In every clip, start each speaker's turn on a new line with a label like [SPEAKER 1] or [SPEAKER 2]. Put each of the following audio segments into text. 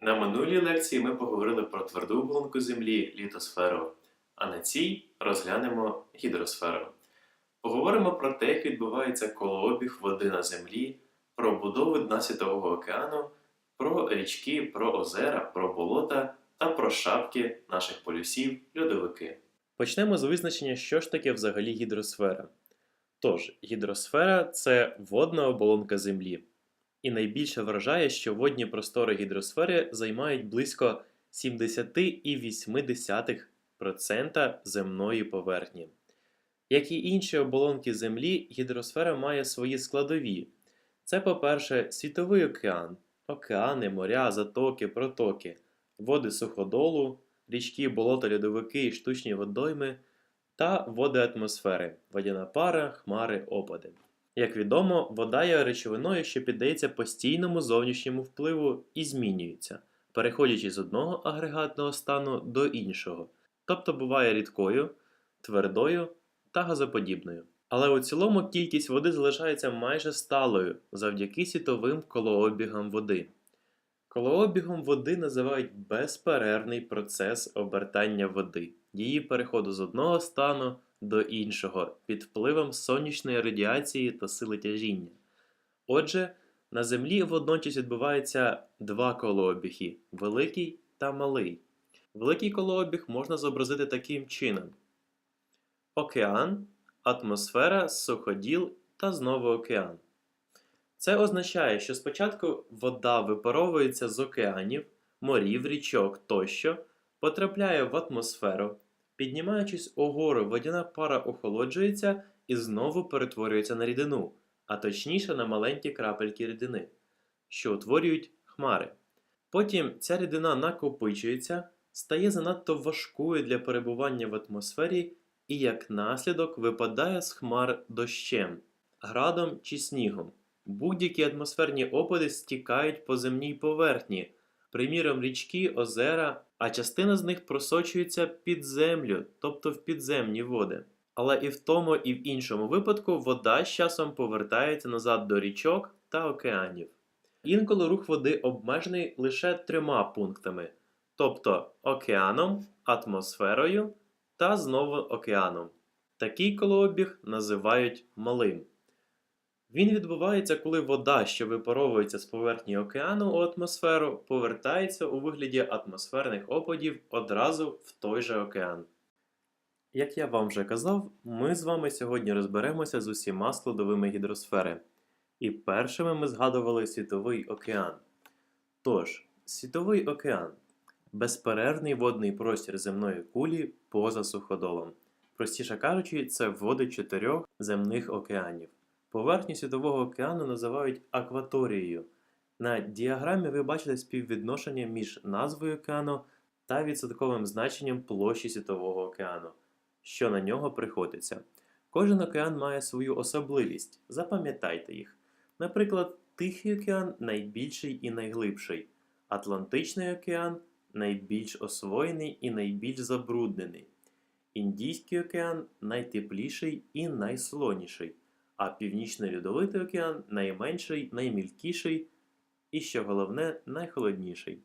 [SPEAKER 1] На минулій лекції ми поговорили про тверду оболонку Землі літосферу, а на цій розглянемо гідросферу. Поговоримо про те, як відбувається колообіг води на землі, про будову дна Світового океану, про річки, про озера, про болота та про шапки наших полюсів льодовики. Почнемо з визначення, що ж таке взагалі гідросфера. Тож, гідросфера це водна оболонка Землі. І найбільше вражає, що водні простори гідросфери займають близько 70,8% земної поверхні. Як і інші оболонки Землі, гідросфера має свої складові. Це, по-перше, світовий океан, океани, моря, затоки, протоки, води суходолу, річки, болота, льодовики і штучні водойми та води атмосфери, водяна пара, хмари, опади. Як відомо, вода є речовиною, що піддається постійному зовнішньому впливу і змінюється, переходячи з одного агрегатного стану до іншого, тобто буває рідкою, твердою та газоподібною. Але у цілому кількість води залишається майже сталою завдяки світовим колообігам води. Колообігом води називають безперервний процес обертання води, її переходу з одного стану до іншого під впливом сонячної радіації та сили тяжіння. Отже, на Землі водночас відбуваються два колообіги великий та малий. Великий колообіг можна зобразити таким чином: океан, атмосфера, суходіл та знову океан. Це означає, що спочатку вода випаровується з океанів, морів, річок тощо, потрапляє в атмосферу. Піднімаючись угору, водяна пара охолоджується і знову перетворюється на рідину, а точніше на маленькі крапельки рідини, що утворюють хмари. Потім ця рідина накопичується, стає занадто важкою для перебування в атмосфері і як наслідок випадає з хмар дощем, градом чи снігом. Будь-які атмосферні опади стікають по земній поверхні, приміром річки, озера, а частина з них просочується під землю, тобто в підземні води. Але і в тому, і в іншому випадку вода з часом повертається назад до річок та океанів. Інколи рух води обмежений лише трьома пунктами, тобто океаном, атмосферою та знову океаном. Такий колообіг називають малим. Він відбувається, коли вода, що випаровується з поверхні океану у атмосферу, повертається у вигляді атмосферних опадів одразу в той же океан. Як я вам вже казав, ми з вами сьогодні розберемося з усіма складовими гідросфери. І першими ми згадували Світовий океан. Тож, Світовий океан безперервний водний простір земної кулі поза суходолом. Простіше кажучи, це води чотирьох земних океанів. Поверхню Світового океану називають акваторією. На діаграмі ви бачите співвідношення між назвою океану та відсотковим значенням площі Світового океану, що на нього приходиться. Кожен океан має свою особливість, запам'ятайте їх. Наприклад, Тихий океан найбільший і найглибший, Атлантичний океан найбільш освоєний і найбільш забруднений, Індійський океан найтепліший і найсолоніший а Північний Льодовитий океан найменший, наймілкіший і, що головне, найхолодніший.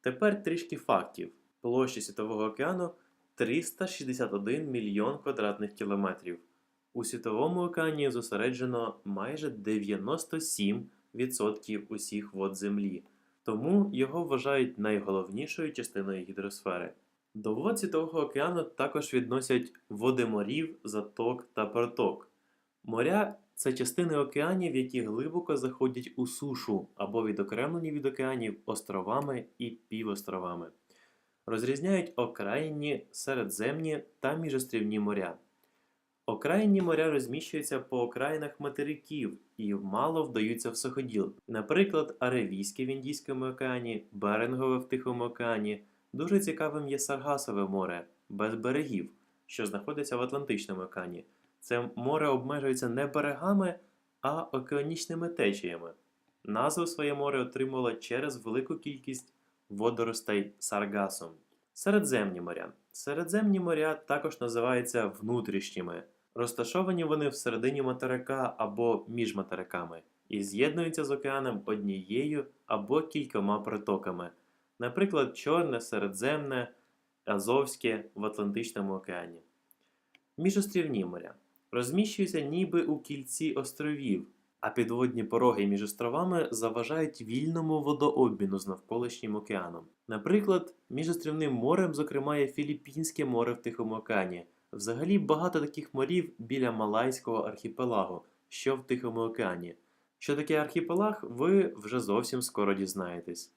[SPEAKER 1] Тепер трішки фактів. Площа Світового океану 361 мільйон квадратних кілометрів. У Світовому океані зосереджено майже 97% усіх вод Землі, тому його вважають найголовнішою частиною гідросфери. До вод Світового океану також відносять води морів, заток та проток. Моря це частини океанів, які глибоко заходять у сушу або відокремлені від океанів островами і півостровами. Розрізняють окраїнні, середземні та міжострівні моря. Окраїнні моря розміщуються по окраїнах материків і мало вдаються в суходіл. Наприклад, Аравійське в Індійському океані, Берингове в Тихому океані. Дуже цікавим є Саргасове море без берегів, що знаходиться в Атлантичному океані. Це море обмежується не берегами, а океанічними течіями. Назву своє море отримало через велику кількість водоростей саргасом. Середземні моря. Середземні моря також називаються внутрішніми. Розташовані вони всередині материка або між материками і з'єднуються з океаном однією або кількома притоками. наприклад, Чорне, Середземне, Азовське в Атлантичному океані. Міжострівні моря розміщуються ніби у кільці островів, а підводні пороги між островами заважають вільному водообміну з навколишнім океаном. Наприклад, між острівним морем, зокрема, є Філіппінське море в Тихому океані. Взагалі багато таких морів біля Малайського архіпелагу, що в Тихому океані. Що таке архіпелаг, ви вже зовсім скоро дізнаєтесь.